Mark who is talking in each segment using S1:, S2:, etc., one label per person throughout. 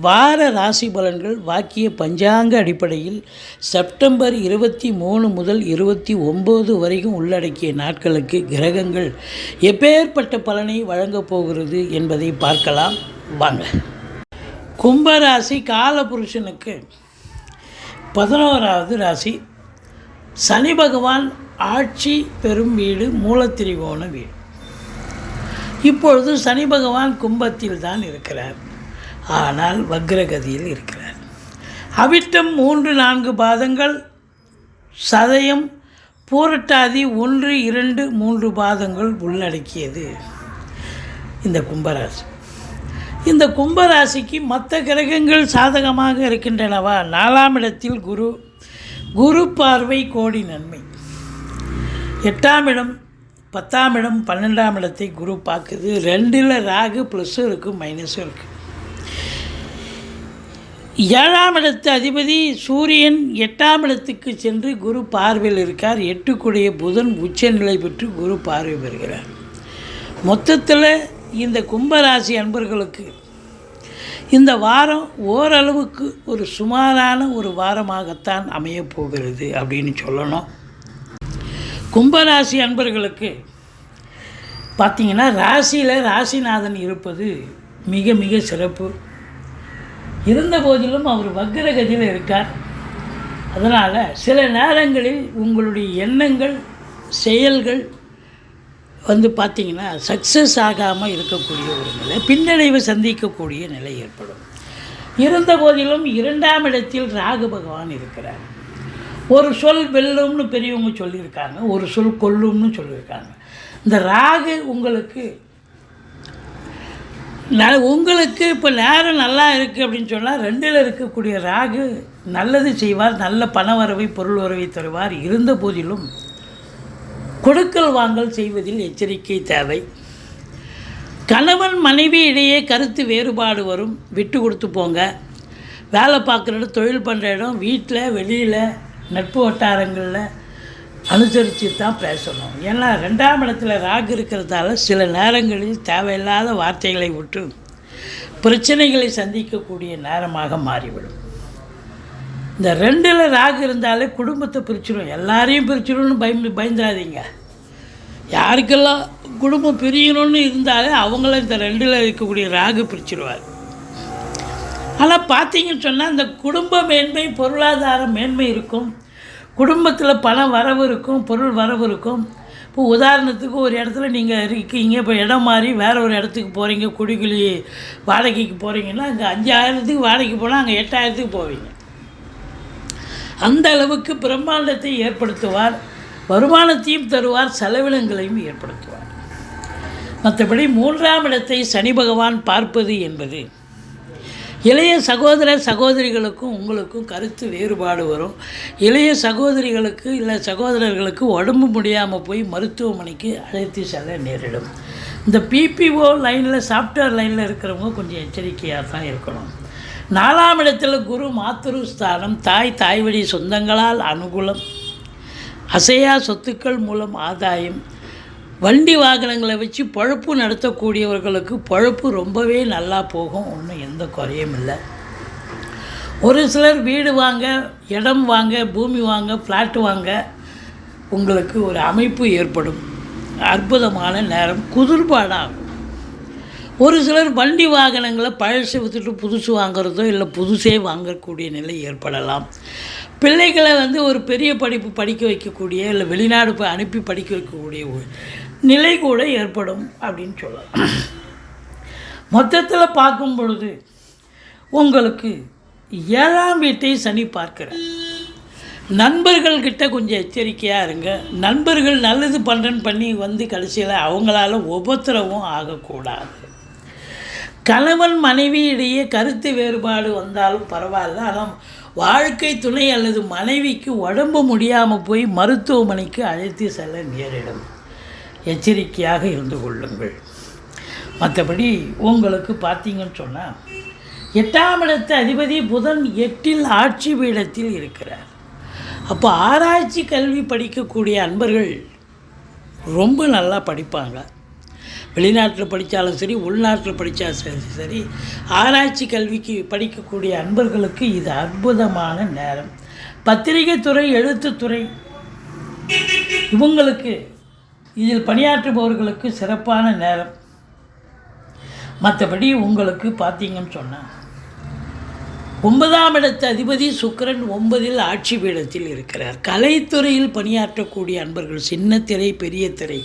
S1: வார ராசி பலன்கள் வாக்கிய பஞ்சாங்க அடிப்படையில் செப்டம்பர் இருபத்தி மூணு முதல் இருபத்தி ஒம்பது வரைக்கும் உள்ளடக்கிய நாட்களுக்கு கிரகங்கள் எப்பேற்பட்ட பலனை வழங்கப் போகிறது என்பதை பார்க்கலாம். வாங்க. கும்பராசி காலபுருஷனுக்கு பதினோராவது ராசி. சனி பகவான் ஆட்சி பெறும் வீடு மூலத்திரிகோண வீடு. இப்பொழுது சனி பகவான் கும்பத்தில் தான் இருக்கிறார். ஆனால் வக்ரகதியில் இருக்கிறார். அவிட்டம் மூன்று நான்கு பாதங்கள் சதயம் பூரட்டாதி ஒன்று இரண்டு மூன்று பாதங்கள் உள்ளடக்கியது. இந்த கும்பராசி. இந்த கும்பராசிக்கு மற்ற கிரகங்கள் சாதகமாக இருக்கின்றனவா? நாலாம் இடத்தில் குரு குரு பார்வை கோடி நன்மை. எட்டாம் இடம் பத்தாம் இடம் பன்னெண்டாம் இடத்தை குரு பார்க்குது. ரெண்டில் ராகு ப்ளஸ்ஸும் இருக்குது மைனஸும் இருக்குது ஏழாம் இடத்து அதிபதி சூரியன் எட்டாம் இடத்துக்கு சென்று குரு பார்வையில் இருக்கார். எட்டுக்குடைய புதன் உச்சநிலை பெற்று குரு பார்வை பெறுகிறார். மொத்தத்தில் இந்த கும்பராசி அன்பர்களுக்கு இந்த வாரம் ஓரளவுக்கு ஒரு சுமாரான ஒரு வாரமாகத்தான் அமையப் போகிறது அப்படின்னு சொல்லணும். கும்பராசி அன்பர்களுக்கு பார்த்தீங்கன்னா ராசியில் ராசிநாதன் இருப்பது மிக மிக சிறப்பு. இருந்த போதிலும் அவர் வக்ரகதியில் இருக்கார். அதனால் சில நேரங்களில் உங்களுடைய எண்ணங்கள் செயல்கள் வந்து பார்த்திங்கன்னா சக்ஸஸ் ஆகாமல் இருக்கக்கூடிய ஒரு நிலை பின்னடைவை சந்திக்கக்கூடிய நிலை ஏற்படும். இருந்த போதிலும் இரண்டாம் இடத்தில் ராகு பகவான் இருக்கிறார். ஒரு சொல் வெல்லும்னு பெரியவங்க சொல்லியிருக்காங்க ஒரு சொல் கொல்லும்னு சொல்லியிருக்காங்க. இந்த ராகு உங்களுக்கு உங்களுக்கு இப்போ நேரம் நல்லா இருக்குது அப்படின்னு சொன்னால் ரெண்டில் இருக்கக்கூடிய ராகு நல்லது செய்வார் நல்ல பண வரவை பொருள் வரவை தருவார். இருந்த போதிலும் கொடுக்கல் வாங்கல் செய்வதில் எச்சரிக்கை தேவை. கணவன் மனைவி இடையே கருத்து வேறுபாடு வரும். விட்டு கொடுத்து போங்க. வேலை பார்க்குற இடம் தொழில் பண்ணுற இடம் வீட்டில் வெளியில் நட்பு வட்டாரங்களில் அனுசரித்து தான் பேசணும். ஏன்னா ரெண்டாம் இடத்துல ராகு இருக்கிறதால சில நேரங்களில் தேவையில்லாத வார்த்தைகளை விட்டு பிரச்சனைகளை சந்திக்கக்கூடிய நேரமாக மாறிவிடும். இந்த ரெண்டில் ராகு இருந்தாலே குடும்பத்தை பிரிச்சிடும் எல்லாரையும் பிரிச்சிடும்னு பயம் பயந்துடாதீங்க யாருக்கெல்லாம் குடும்பம் பிரியணும்னு இருந்தாலே அவங்கள இந்த ரெண்டில் இருக்கக்கூடிய ராகு பிரிச்சிடுவார் ஆனால் பார்த்தீங்கன்னு சொன்னால் இந்த குடும்ப மேன்மை பொருளாதார மேன்மை இருக்கும். குடும்பத்தில் பணம் வரவு இருக்கும் பொருள் வரவு இருக்கும். இப்போ உதாரணத்துக்கு ஒரு இடத்துல நீங்கள் இருக்கீங்க இப்போ இடம் மாறி வேறு ஒரு இடத்துக்கு போகிறீங்க குடிக்குழி வாடகைக்கு போகிறீங்கன்னா அங்கே அஞ்சாயிரத்துக்கு வாடகைக்கு போனால் அங்கே எட்டாயிரத்துக்கு போவீங்க. அந்த அளவுக்கு பிரம்மாண்டத்தை ஏற்படுத்துவார் வருமானத்தையும் தருவார் செலவினங்களையும் ஏற்படுத்துவார். மற்றபடி மூன்றாம் இடத்தை சனி பகவான் பார்ப்பது என்பது இளைய சகோதர சகோதரிகளுக்கும் உங்களுக்கும் கருத்து வேறுபாடு வரும். இளைய சகோதரிகளுக்கு இல்லை சகோதரர்களுக்கு உடம்பு முடியாமல் போய் மருத்துவமனைக்கு அழைத்து செல்ல நேரிடும். இந்த பிபிஓ லைனில் சாஃப்ட்வேர் லைனில் இருக்கிறவங்க கொஞ்சம் எச்சரிக்கையாக தான் இருக்கணும். நாலாம் இடத்தில் குரு மாத்துரு ஸ்தானம் தாய் தாய்வழி சொந்தங்களால் அனுகூலம் அசையா சொத்துக்கள் மூலம் ஆதாயம் வண்டி வாகனங்களை வச்சு பழப்பு நடத்தக்கூடியவர்களுக்கு பழப்பு ரொம்பவே நல்லா போகும். ஒன்றும் எந்த குறையும் இல்லை. ஒரு சிலர் வீடு வாங்க இடம் வாங்க பூமி வாங்க ஃப்ளாட் வாங்க உங்களுக்கு ஒரு அமைப்பு ஏற்படும். அற்புதமான நேரம் குதிர்பாடாகும் ஒரு சிலர் வண்டி வாகனங்களை பழசு விற்றுட்டு புதுசு வாங்குறதோ இல்லை புதுசே வாங்கக்கூடிய நிலை ஏற்படலாம். பிள்ளைகளை வந்து ஒரு பெரிய படிப்பு படிக்க வைக்கக்கூடிய இல்லை வெளிநாடு போய் அனுப்பி படிக்க வைக்கக்கூடிய ஒரு நிலை கூட ஏற்படும் அப்படின்னு சொல்லலாம். மொத்தத்தில் பார்க்கும் பொழுது உங்களுக்கு ஏழாம் வீட்டை சனி பார்க்கிறார். நண்பர்கள்கிட்ட கொஞ்சம் எச்சரிக்கையாக இருங்க. நண்பர்கள் நல்லது பண்ணுறேன்னு பண்ணி வந்து கடைசியில் அவங்களால உபத்திரவும் ஆகக்கூடாது. கணவன் மனைவியிடையே கருத்து வேறுபாடு வந்தாலும் பரவாயில்ல. ஆனால் வாழ்க்கை துணை அல்லது மனைவிக்கு உடம்பு முடியாமல் போய் மருத்துவமனைக்கு அழைத்து செல்ல நேரிடும். எச்சரிக்கையாக இருந்து கொள்ளுங்கள். மற்றபடி உங்களுக்கு பார்த்தீங்கன்னு சொன்னால் எட்டாம் இடத்து அதிபதி புதன் எட்டில் ஆட்சி பீடத்தில் இருக்கிறார். அப்போ ஆராய்ச்சி கல்வி படிக்கக்கூடிய அன்பர்கள் ரொம்ப நல்லா படிப்பாங்க. வெளிநாட்டில் படித்தாலும் சரி உள்நாட்டில் படித்தாலும் சரி சரி ஆராய்ச்சி கல்விக்கு படிக்கக்கூடிய அன்பர்களுக்கு இது அற்புதமான நேரம். பத்திரிகை துறை எழுத்துத்துறை இவங்களுக்கு இதில் பணியாற்றுபவர்களுக்கு சிறப்பான நேரம். மற்றபடி உங்களுக்கு பார்த்தீங்கன்னு சொன்னேன் ஒன்பதாம் இடத்து அதிபதி சுக்கரன் ஒன்பதில் ஆட்சி பீடத்தில் இருக்கிறார். கலைத்துறையில் பணியாற்றக்கூடிய அன்பர்கள் சின்ன திரை பெரிய திரை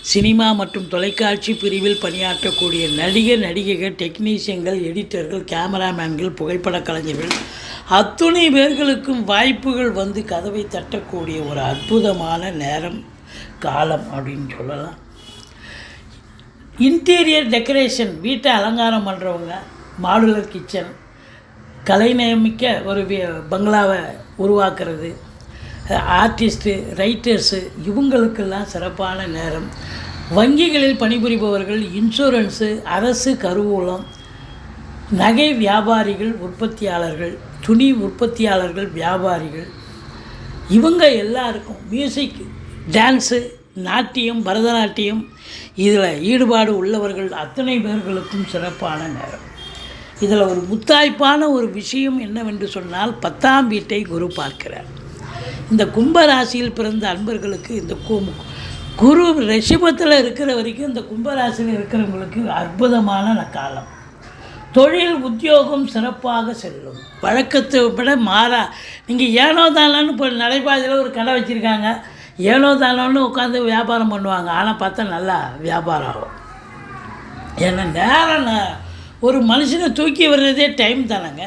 S1: சினிமா மற்றும் தொலைக்காட்சி பிரிவில் பணியாற்றக்கூடிய நடிகர் நடிகைகள் டெக்னீஷியன்கள் எடிட்டர்கள் கேமராமேன்கள் புகைப்பட கலைஞர்கள் அத்துணை பேர்களுக்கும் வாய்ப்புகள் வந்து கதவை தட்டக்கூடிய ஒரு அற்புதமான நேரம். காலம் அப்படின்னு சொல்லலாம். இன்டீரியர் டெக்கரேஷன் வீட்டை அலங்காரம் பண்ணுறவங்க மாடுலர் கிச்சன் கலைநயமிக்க ஒரு பங்களாவை உருவாக்குறது ஆர்டிஸ்ட்டு ரைட்டர்ஸு இவங்களுக்கெல்லாம் சிறப்பான நேரம். வங்கிகளில் பணிபுரிபவர்கள் இன்சூரன்ஸு அரசு கருவூலம் நகை வியாபாரிகள் உற்பத்தியாளர்கள் துணி உற்பத்தியாளர்கள் வியாபாரிகள் இவங்க எல்லாருக்கும் மியூசிக் டான்ஸு நாட்டியம் பரதநாட்டியம் இதில் ஈடுபாடு உள்ளவர்கள் அத்தனை பேர்களுக்கும் சிறப்பான நேரம். இதில் ஒரு முத்தாய்ப்பான ஒரு விஷயம் என்னவென்று சொன்னால் பத்தாம் வீட்டை குரு பார்க்கிறார். இந்த கும்பராசியில் பிறந்த அன்பர்களுக்கு இந்த கு- குரு ரிஷபத்தில் இருக்கிற வரைக்கும் இந்த கும்பராசியில் இருக்கிறவங்களுக்கு அற்புதமான காலம். தொழில் உத்தியோகம் சிறப்பாக செல்லும். வழக்கத்தை விட மாறா நீங்கள் ஏனோ தானான்னு இப்போ நடைபாதையில் ஒரு கடை வச்சுருக்காங்க. ஏழோ தானோன்னு உட்காந்து வியாபாரம் பண்ணுவாங்க. ஆனால் பார்த்தா நல்லா வியாபாரம். ஆகும் ஏன்னா நேரம் ஒரு மனுஷனை தூக்கி வர்றதே டைம் தானேங்க.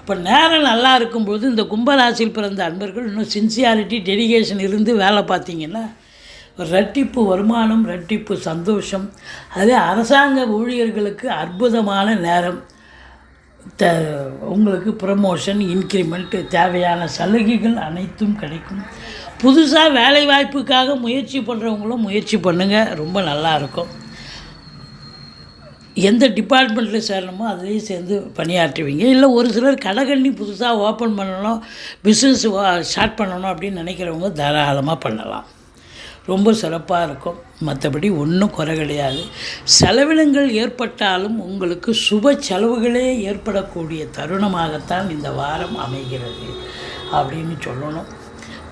S1: அப்போ நேரம் நல்லா இருக்கும்போது இந்த கும்பராசியில் பிறந்த அன்பர்கள் இன்னும் சின்சியாரிட்டி டெடிகேஷன் இருந்து வேலை பார்த்தீங்கன்னா ரெட்டிப்பு வருமானம் ரெட்டிப்பு சந்தோஷம். அதே அரசாங்க ஊழியர்களுக்கு அற்புதமான நேரம். த உங்களுக்கு ப்ரமோஷன் இன்க்ரிமெண்ட்டு தேவையான சலுகைகள் அனைத்தும் கிடைக்கும். புதுசாக வேலை வாய்ப்புக்காக முயற்சி பண்ணுறவங்களும் முயற்சி பண்ணுங்கள் ரொம்ப நல்லா இருக்கும். எந்த டிபார்ட்மெண்ட்டில் சேரணுமோ அதுலேயும் சேர்ந்து பணியாற்றுவீங்க. இல்லை ஒரு சிலர் கடைகண்ணி புதுசாக ஓப்பன் பண்ணணும் பிஸ்னஸ் ஸ்டார்ட் பண்ணணும் அப்படின்னு நினைக்கிறவங்க தாராளமாக பண்ணலாம். ரொம்ப சிறப்பாக இருக்கும். மற்றபடி ஒன்றும் குறை கிடையாது. செலவினங்கள் ஏற்பட்டாலும் உங்களுக்கு சுப செலவுகளே ஏற்படக்கூடிய தருணமாகத்தான் இந்த வாரம் அமைகிறது அப்படின்னு சொல்லணும்.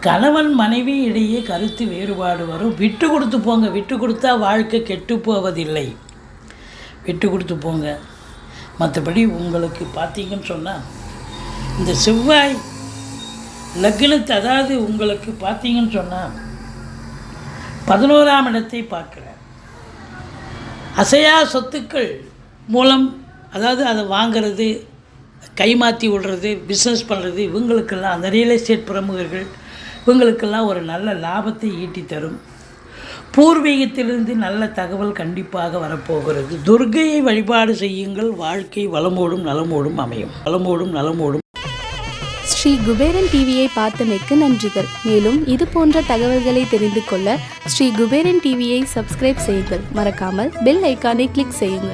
S1: கணவன் மனைவி இடையே கருத்து வேறுபாடு வரும். விட்டு கொடுத்து போங்க. விட்டு கொடுத்தா வாழ்க்கை கெட்டு போவதில்லை. விட்டு கொடுத்து போங்க. மற்றபடி உங்களுக்கு பார்த்தீங்கன்னு சொன்னால் இந்த செவ்வாய் லக்னத்தை அதாவது உங்களுக்கு பார்த்தீங்கன்னு சொன்னால் பதினோராம் இடத்தை பார்க்குறார். அசையா சொத்துக்கள் மூலம் அதாவது அதை வாங்கிறது கைமாற்றி விடுறது பிஸ்னஸ் பண்ணுறது இவங்களுக்கெல்லாம் அந்த ரியல் எஸ்டேட் பிரமுகர்கள் இவங்களுக்கெல்லாம் ஒரு நல்ல லாபத்தை ஈட்டி தரும். பூர்வீகத்திலிருந்து நல்ல தகவல் கண்டிப்பாக வரப்போகிறது. துர்கையை வழிபாடு செய்யுங்கள். வாழ்க்கை வளமோடும் நலமோடும் அமையும். வளமோடும் நலமோடும்.
S2: ஸ்ரீ குபேரன் டிவியை பார்த்தமைக்கு நன்றிகள். மேலும் இது போன்ற தகவல்களை தெரிந்து கொள்ள ஸ்ரீ குபேரன் டிவியை சப்ஸ்கிரைப் செய்யுங்கள். மறக்காமல் பெல் ஐக்கானை கிளிக் செய்யுங்கள்.